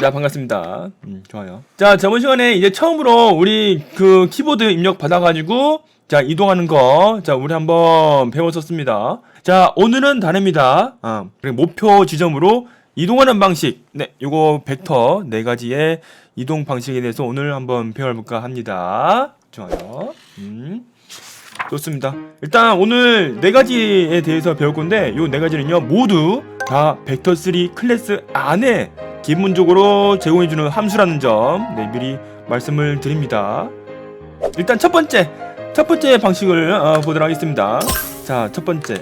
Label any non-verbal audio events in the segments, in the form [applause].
네, 반갑습니다. 음, 좋아요. 자, 저번 시간에 이제 처음으로 우리 그 키보드 입력 받아가지고, 자, 이동하는 거, 자, 우리 한번 배웠었습니다. 자, 오늘은 다릅니다. 아, 그리고 목표 지점으로 이동하는 방식. 네, 요거 벡터 네 가지의 이동 방식에 대해서 오늘 한번 배워볼까 합니다. 좋아요. 음. 좋습니다. 일단 오늘 네 가지에 대해서 배울 건데 요 네 가지는요 모두 다 벡터 3 클래스 안에 기본적으로 제공해주는 함수라는 점 네, 미리 말씀을 드립니다. 일단 첫 번째 첫 번째 방식을 어, 보도록 하겠습니다. 자 첫 번째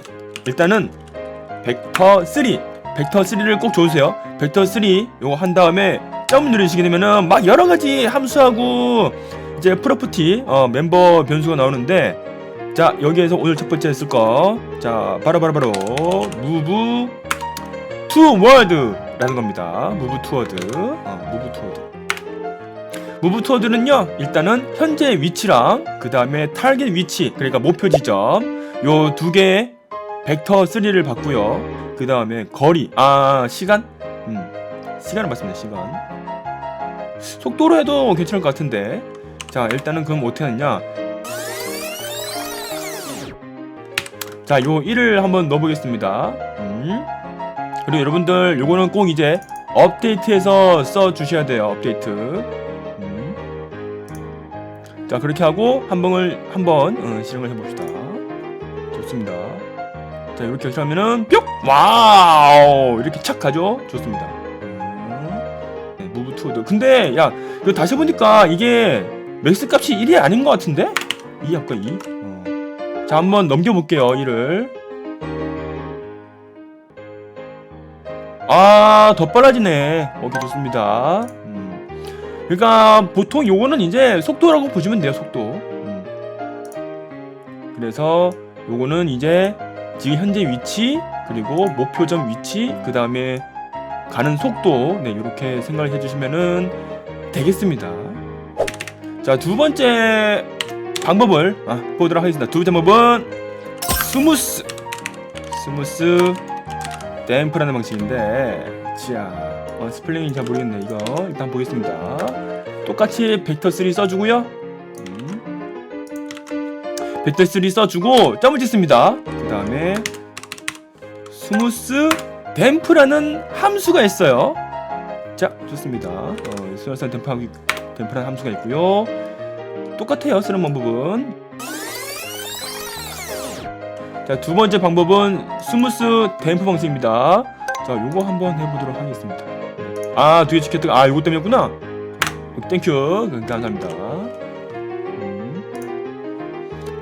일단은 벡터 3 벡터 3를 꼭 줘주세요. 벡터 3 요거 한 다음에 점 누르시게 되면은 막 여러 가지 함수하고 이제 프로퍼티 어, 멤버 변수가 나오는데 자 여기에서 오늘 첫 번째 했을 거 자 바로 바로 바로 무브 투워드라는 겁니다. 무브 투워드. 어, 무브 투워드. 무브 투워드는요 일단은 현재 위치랑 그 다음에 타겟 위치 그러니까 목표 지점 요 두 개의 벡터 3를 받고요. 그 다음에 거리. 아 시간? 음 시간을 맞습니다 시간. 속도로 해도 괜찮을 것 같은데. 자 일단은 그럼 어떻게 하느냐? 자, 요 1을 한번 넣어보겠습니다. 음. 그리고 여러분들 요거는 꼭 이제 업데이트해서 써 주셔야 돼요. 업데이트. 음. 자, 그렇게 하고 한 번을 한번 어, 실행을 해봅시다. 좋습니다. 자, 이렇게 하면은 뿅! 와우! 이렇게 착 가죠? 좋습니다. 음. 네, 무브 투어도. 근데 야, 이거 다시 보니까 이게 맥스 값이 1이 아닌 것 같은데? 2 아까 2? 어. 자 한번 넘겨볼게요 1을 아 더 빨라지네. 오케이 좋습니다. 음. 그러니까 보통 요거는 이제 속도라고 보시면 돼요 속도. 음. 그래서 요거는 이제 지금 현재 위치 그리고 목표점 위치 그 다음에 가는 속도. 네 이렇게 생각을 해주시면은 되겠습니다. 자 두 번째 방법을 아, 보도록 하겠습니다. 두 번째 방법은 스무스. 스무스 댐프라는 방식인데 자 어, 스플링이 잘 모르겠네 이거 일단 보겠습니다. 똑같이 벡터 3 써주고요. 음. 벡터 3 써주고 점을 찍습니다. 그 다음에 스무스 댐프라는 함수가 있어요. 자 좋습니다. 어, 스무스 댐프 댐프라는 함수가 있고요. 똑같아요 쓰는 방법은 자 두 번째 방법은 스무스 댐프 방식입니다. 자 요거 한번 해보도록 하겠습니다. 아두 개 지켰다. 아 요거 때문이었구나. 땡큐. 감사합니다. 음.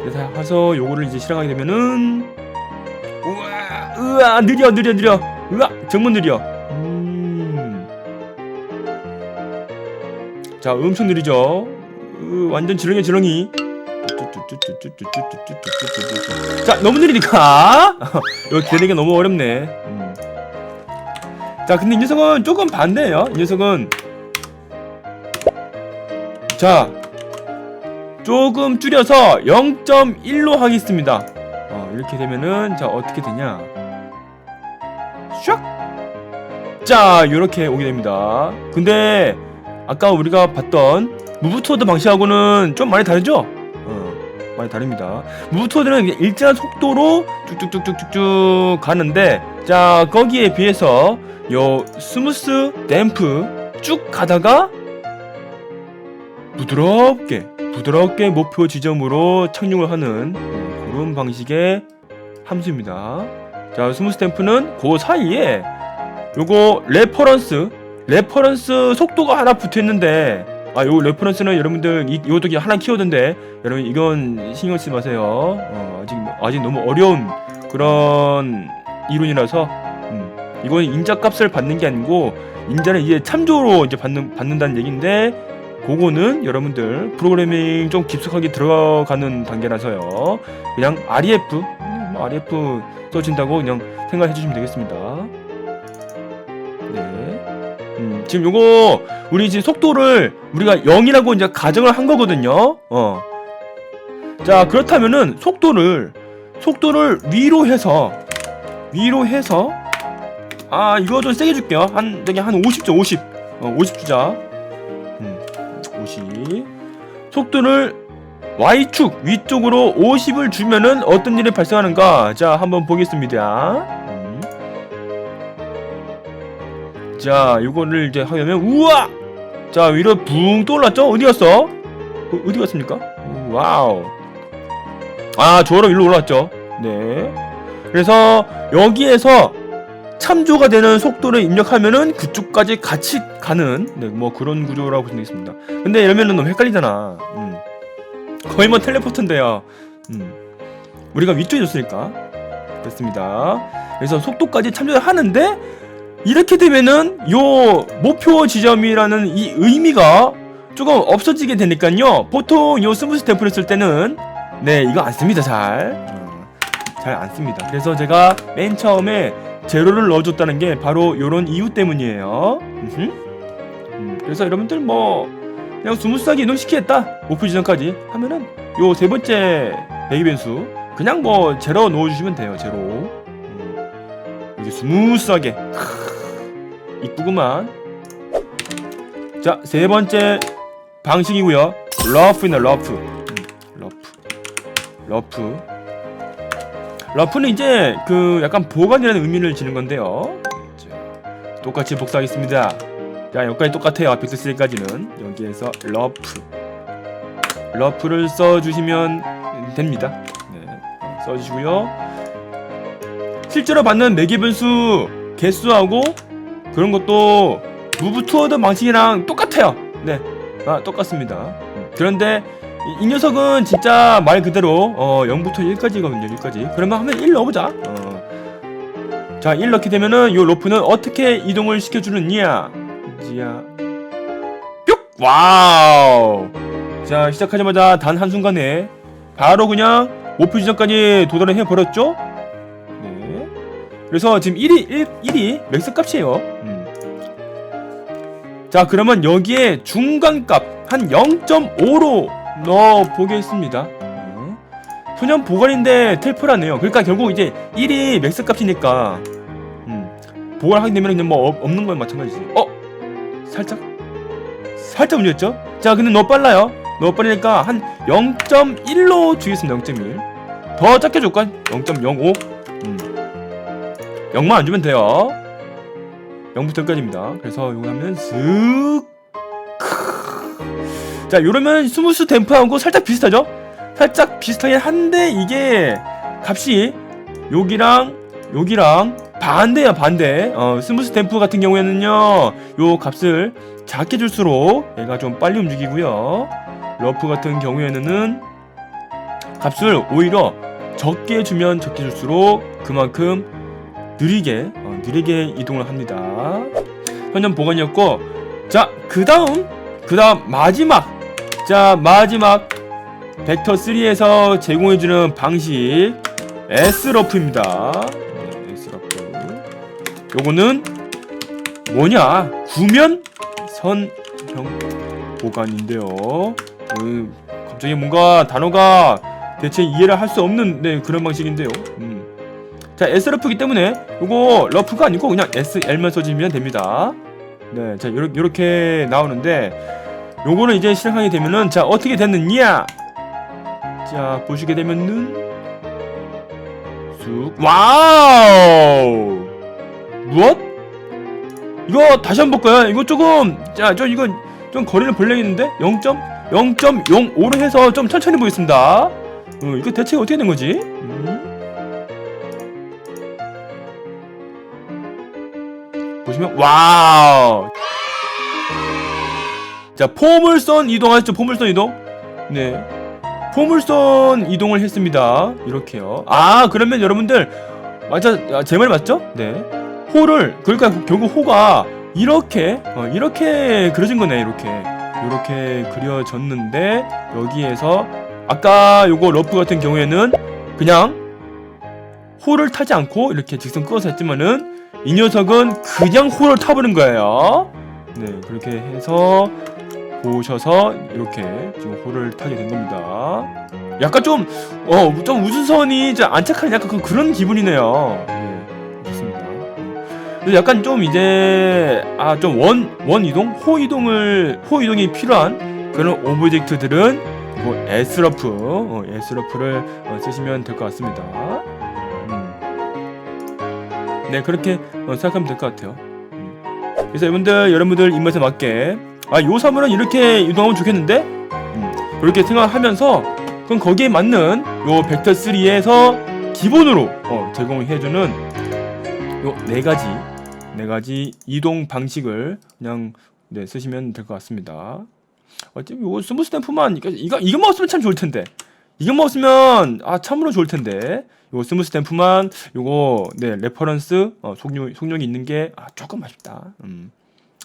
그래서 해서 요거를 이제 실행하게 되면은 우와 으아 느려 느려 느려. 으아 정말 느려. 음 자 엄청 느리죠? 으, 완전 지렁이 지렁이 자 너무 느리니까 [laughs] 이거 기다리기가 너무 어렵네 음. 자 근데 이 녀석은 조금 반대예요 이 녀석은 자 조금 줄여서 0.1로 하겠습니다 어, 이렇게 되면은 자 어떻게 되냐 샥! 자 이렇게 오게 됩니다 근데 아까 우리가 봤던 무브투어드 방식하고는 좀 많이 다르죠? 어, 많이 다릅니다. 무브투어드는 일정한 속도로 쭉쭉쭉쭉쭉 가는데, 자, 거기에 비해서 요 스무스 댐프 쭉 가다가 부드럽게, 부드럽게 목표 지점으로 착륙을 하는 그런 방식의 함수입니다. 자, 스무스 댐프는 그 사이에 요거 레퍼런스, 레퍼런스 속도가 하나 붙어 있는데, 아, 요 레퍼런스는 여러분들 이 이것도 하나 키워드인데 여러분 이건 신경 쓰지 마세요. 어, 아직 아직 너무 어려운 그런 이론이라서 음, 이건 인자값을 받는 게 아니고 인자는 이제 참조로 이제 받는 받는다는 얘기인데 그거는 여러분들 프로그래밍 좀 깊숙하게 들어가는 단계라서요. 그냥 REF 음, 뭐 REF 써진다고 그냥 생각해 주시면 되겠습니다. 네. 음, 지금 요거 우리 지금 속도를 우리가 0이라고 이제 가정을 한 거거든요. 어. 자, 그렇다면은 속도를 속도를 위로 해서 위로 해서 아, 이거 좀 세게 줄게요. 한 저기 한 50죠, 50. 어, 50 주자. 음, 50. 속도를 Y축 위쪽으로 50을 주면은 어떤 일이 발생하는가? 자, 한번 보겠습니다. 자, 이거를 이제 하려면 우와! 자, 위로 붕 떠올랐죠? 어디 갔어? 어, 어디 갔습니까? 오, 와우. 아, 저로 위로 올라왔죠. 네. 그래서 여기에서 참조가 되는 속도를 입력하면은 그쪽까지 같이 가는 네, 뭐 그런 구조라고 보시면 되겠습니다. 근데 이러면은 너무 헷갈리잖아. 음. 거의 뭐 텔레포트인데요. 음. 우리가 위쪽에 줬으니까 됐습니다. 그래서 속도까지 참조를 하는데 이렇게 되면은 요 목표 지점이라는 이 의미가 조금 없어지게 되니까요. 보통 요 스무스 템플을 쓸 때는 네 이거 안 씁니다 잘. 어, 잘안 씁니다. 그래서 제가 맨 처음에 제로를 넣어줬다는 게 바로 요런 이유 때문이에요. 음, 그래서 여러분들 뭐 그냥 스무스하게 이동시키겠다 목표 지점까지 하면은 요 세 번째 배기 변수 그냥 뭐 제로 넣어주시면 돼요 제로 음, 이게 스무스하게 크, 이쁘구만. 자 세 번째 방식이고요. 러프이나 러프. 음, 러프. 러프. 러프는 이제 그 약간 보관이라는 의미를 지는 건데요. 자, 똑같이 복사하겠습니다. 자 여기까지 똑같아요. 아펙스 3까지는. 여기에서 러프. 러프를 써주시면 됩니다. 네, 써주시고요. 실제로 받는 매개 변수 개수하고 그런 것도 무브 투어드 방식이랑 똑같아요. 네 아, 똑같습니다. 음, 그런데 이, 이 녀석은 진짜 말 그대로 어, 0부터 1까지거든요 1까지. 그러면 한번 1 넣어보자. 어. 자, 1 넣게 되면은 요 로프는 어떻게 이동을 시켜주느냐. 지야 뿅! 와우! 자 시작하자마자 단 한순간에 바로 그냥 목표 지점까지 도달을 해버렸죠? 네 그래서 지금 1이 1, 1이 맥스 값이에요 음. 자 그러면 여기에 중간값 한 0.5로 넣어 보겠습니다 음. 소년 보관인데 텔프라네요 그러니까 결국 이제 1이 맥스 값이니까 음. 보관하게 되면 그냥 뭐 없- 없는 거에 마찬가지지 어? 살짝 살짝 움직였죠? 자 근데 너무 빨라요 너무 빠르니까 한 0.1로 주겠습니다 0.1 더 작게 줄까? 0.05 음. 0만 안 주면 돼요 0부터 1까지입니다 그래서 이거 하면 슥 크으. 자 이러면 스무스 댐프하고 살짝 비슷하죠? 살짝 비슷하긴 한데 이게 값이 여기랑 여기랑 반대야 반대 어, 스무스 댐프 같은 경우에는요 요 값을 작게 줄수록 얘가 좀 빨리 움직이고요 러프 같은 경우에는 값을 오히려 적게 주면 적게 줄수록 그만큼 느리게 어, 느리게 이동을 합니다. 현존 보관이었고 자 그 다음 그 다음 마지막 자 마지막 벡터 3에서 제공해주는 방식 S러프입니다. 네, S러프. 요거는 뭐냐? 구면 선형 보관인데요. 음, 갑자기 뭔가 단어가 대체 이해를 할 수 없는 네, 그런 방식인데요. 음. 자 S러프기 때문에 요거 러프가 아니고 그냥 SL만 써주면 됩니다 네, 자 요렇게 나오는데 요거는 이제 실행하게 되면은 자 어떻게 됐느냐 자 보시게 되면은 쑥 와우 무엇? 이거 다시 한번 볼까요? 이거 조금 자 저 이거 좀 거리를 벌려야겠는데 0.0.05로 해서 좀 천천히 보겠습니다 어, 이거 대체 어떻게 된 거지? 음. 보시면 와우. 자 포물선 이동하셨죠? 포물선 이동? 네. 포물선 이동을 했습니다. 이렇게요. 아 그러면 여러분들 맞아 아, 제 말 맞죠? 네. 호를 그러니까 결국 호가 이렇게 어, 이렇게 그려진 거네 이렇게. 이렇게 그려졌는데 여기에서 아까 요거 러프 같은 경우에는 그냥 호를 타지 않고 이렇게 직선 끄어서 했지만은 이 녀석은 그냥 호를 타버린 거예요 네 그렇게 해서 보셔서 이렇게 지금 호를 타게 된 겁니다. 약간 좀, 어, 좀 우주선이 안착한 약간 그- 그런 기분이네요. 네, 좋습니다. 약간 좀 이제 아 좀 원 원 이동, 호 이동을 호 이동이 필요한 그런 오브젝트들은 이거 S러프, 어, S러프를 어, 쓰시면 될 것 같습니다. 음. 네 그렇게 어, 생각하면 될 것 같아요. 음. 그래서 여러분들 여러분들 입맛에 맞게 아요 사물은 이렇게 이동하면 좋겠는데 음. 그렇게 생각하면서 그럼 거기에 맞는 요 벡터 3에서 기본으로 어, 제공해주는 요 네 가지 네 가지 이동 방식을 그냥 네, 쓰시면 될 것 같습니다. 어차피 이거 스무스 템프만 이거 이거 이것만 없으면 참 좋을 텐데 이것만 없으면 아 참으로 좋을 텐데 요 스무스 템프만 요거 네 레퍼런스 어, 속력 속력이 있는 게 아, 조금 아쉽다. 음.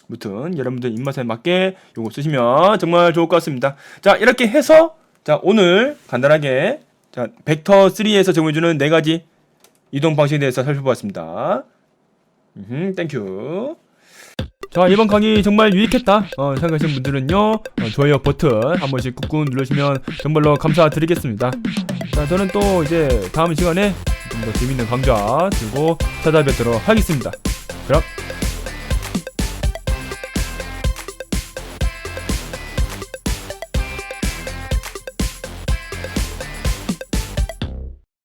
아무튼 여러분들 입맛에 맞게 요거 쓰시면 정말 좋을 것 같습니다. 자 이렇게 해서 자 오늘 간단하게 자 벡터 3에서 제공해주는 네 가지 이동 방식에 대해서 살펴보았습니다. 음, 땡큐. 자 이번 강의 정말 유익했다. 어, 생각하시는 분들은요 어, 좋아요 버튼 한 번씩 꾹꾹 누르시면 정말로 감사드리겠습니다. 자 저는 또 이제 다음 시간에 좀 더 재밌는 강좌 들고 찾아뵙도록 하겠습니다. 그럼